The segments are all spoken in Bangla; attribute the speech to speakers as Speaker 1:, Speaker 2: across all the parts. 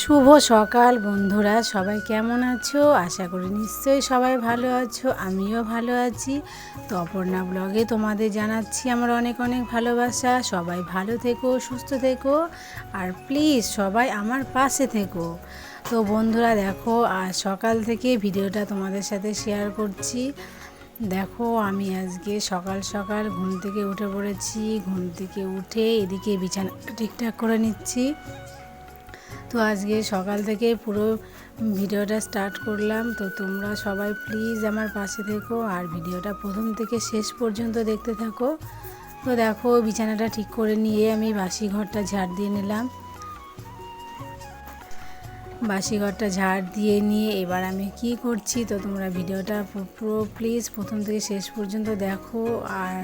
Speaker 1: শুভ সকাল বন্ধুরা, সবাই কেমন আছো? আশা করি নিশ্চয়ই সবাই ভালো আছো, আমিও ভালো আছি। তো অপর্ণা ব্লগে তোমাদের জানাচ্ছি আমার অনেক অনেক ভালোবাসা, সবাই ভালো থেকো, সুস্থ থেকো, আর প্লিজ সবাই আমার পাশে থেকো। তো বন্ধুরা দেখো, আজ সকাল থেকে ভিডিওটা তোমাদের সাথে শেয়ার করছি। দেখো, আমি আজকে সকাল সকাল ঘুম থেকে উঠে পড়েছি, ঘুম থেকে উঠে এদিকে বিছানা ঠিকঠাক করে নিচ্ছি। তো আজকে সকাল থেকে পুরো ভিডিওটা স্টার্ট করলাম, তো তোমরা সবাই প্লিজ আমার পাশে থেকো। আর ভিডিওটা প্রথম থেকে শেষ পর্যন্ত দেখতে থাকো। তো দেখো, বিছানাটা ঠিক করে নিয়ে আমি বাসি ঘরটা ঝাড় দিয়ে নিলাম। বাসি ঘরটা ঝাড় দিয়ে নিয়ে এবার আমি কি করছি? তো তোমরা ভিডিওটা পুরো প্লিজ প্রথম থেকে শেষ পর্যন্ত দেখো। আর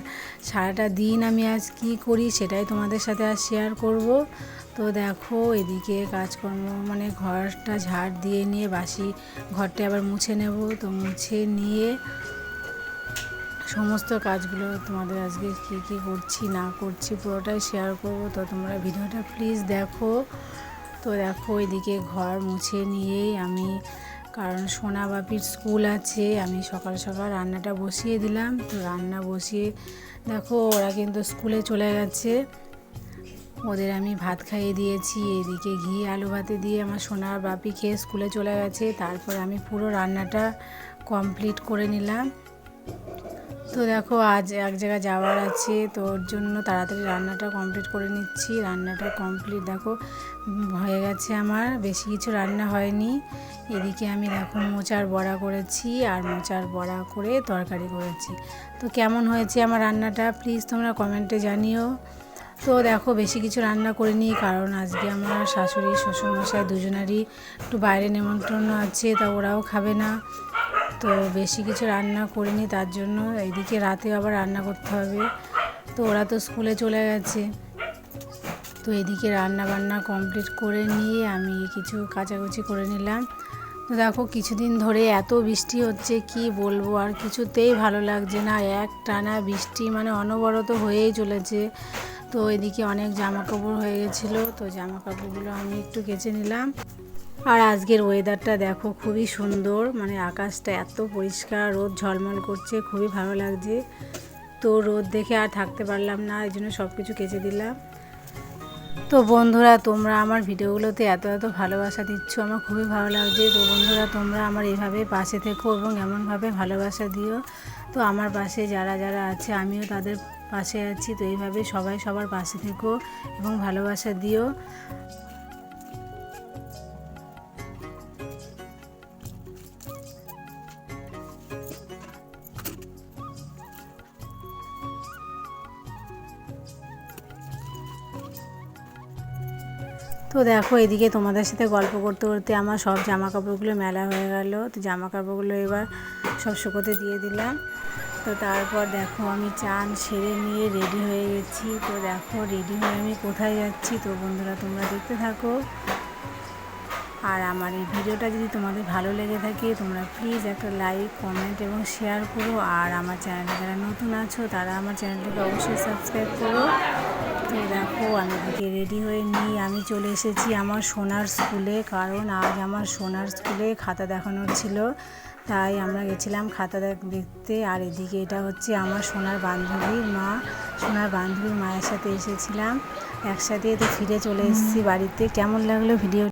Speaker 1: সারাটা দিন আমি আজ কি করি সেটাই তোমাদের সাথে আজ শেয়ার করব। তো দেখো এদিকে কাজকর্ম মানে ঘরটা ঝাড় দিয়ে নিয়ে বাসি, ঘরটা আবার মুছে নেব। তো মুছে নিয়ে সমস্ত কাজগুলো তোমাদের আজকে কী কী করছি, না করছি পুরোটাই শেয়ার করব। তো তোমরা ভিডিওটা প্লিজ দেখো। তো দেখো এদিকে ঘর মুছে নিয়েই আমি, কারণ সোনা বাপির স্কুল আছে, আমি সকাল সকাল রান্নাটা বসিয়ে দিলাম। তো রান্না বসিয়ে, দেখো ওরা কিন্তু স্কুলে চলে গেছে। ওদের আমি ভাত খাইয়ে দিয়েছি, এদিকে ঘি, আলু ভাতে দিয়ে আমার সোনার বাপি খেয়ে স্কুলে চলে গেছে। তারপর আমি পুরো রান্নাটা কমপ্লিট করে নিলাম। তো দেখো আজ এক জায়গায় যাওয়ার আছে, তো ওর জন্য তাড়াতাড়ি রান্নাটা কমপ্লিট করে নিচ্ছি। রান্নাটা কমপ্লিট দেখো, হয়ে গেছে আমার, বেশি কিছু রান্না হয়নি। এদিকে আমি দেখো মোচার বড়া করেছি আর মোচার বড়া করে তরকারি করেছি। তো কেমন হয়েছে আমার রান্নাটা? প্লিজ তোমরা কমেন্টে জানিও। তো দেখো, বেশি কিছু রান্না করিনি, কারণ আজকে আমার শাশুড়ি, শ্বশুরমশাই দুজনারই একটু বাইরে নেমন্ত্রণ আছে, তা ওরাও খাবে না। তো বেশি কিছু রান্না করিনি, তার জন্য এইদিকে রাতে আবার রান্না করতে হবে। তো ওরা তো স্কুলে চলে গেছে। তো এদিকে রান্না বান্না কমপ্লিট করে নিয়ে আমি কিছু কাচাকুচি করে নিলাম। তো দেখো কিছুদিন ধরে এত বৃষ্টি হচ্ছে, কি বলব? আর কিছুতেই ভালো লাগছে না। এক টানা বৃষ্টি মানে অনবরত হয়েই চলেছে। তো এদিকে অনেক জামা কাপড় হয়ে গেছিল, তো জামা কাপড়গুলো আমি একটু কেচে নিলাম। আর আজকের ওয়েদারটা দেখো খুবই সুন্দর। মানে আকাশটা এত পরিষ্কার, রোদ ঝলমল করছে, খুবই ভালো লাগছে। তো রোদ দেখে আর থাকতে পারলাম না, এই জন্য সব কিছু কেচে দিলাম। তো বন্ধুরা, তোমরা আমার ভিডিওগুলোতে এত এত ভালোবাসা দিচ্ছ, আমার খুবই ভালো লাগছে। তো বন্ধুরা, তোমরা আমার এভাবে পাশে থেকো এবং এমনভাবে ভালোবাসা দিও। তো আমার পাশে যারা যারা আছে, আমিও তাদের পাশে আছি। তো এইভাবে সবাই সবার পাশে থেকো এবং ভালোবাসা দিও। তো দেখো, এদিকে তোমাদের সাথে গল্প করতে করতে আমার সব জামা কাপড়গুলো মেলা হয়ে গেল। তো জামা কাপড়গুলো এবার সব শুকোতে দিয়ে দিলাম। তো তারপর দেখো, আমি চান সেরে নিয়ে রেডি হয়ে গেছি। তো দেখো, রেডি হয়ে আমি কোথায় যাচ্ছি? তো বন্ধুরা, তোমরা দেখতে থাকো। আর আমার এই ভিডিওটা যদি তোমাদের ভালো লেগে থাকে, তোমরা প্লিজ একটা লাইক কমেন্ট এবং শেয়ার করো। আর আমার চ্যানেলে যারা নতুন আছো, তারা আমার চ্যানেলটাকে অবশ্যই সাবস্ক্রাইব করো। তো দেখো আমি দিকে রেডি হয়ে নিই। আমি চলে এসেছি আমার সোনার স্কুলে কারণ আজ আমার সোনার স্কুলে খাতা দেখানোর ছিল। তাই আমরা গেছিলাম খাতা দেখতে। আর এদিকে এটা হচ্ছে আমার সোনার বান্ধবীর মা। সোনার বান্ধবীর মায়ের সাথে এসেছিলাম। একসাথে তো ফিরে চলে এসেছি বাড়িতে। কেমন লাগল ভিডিও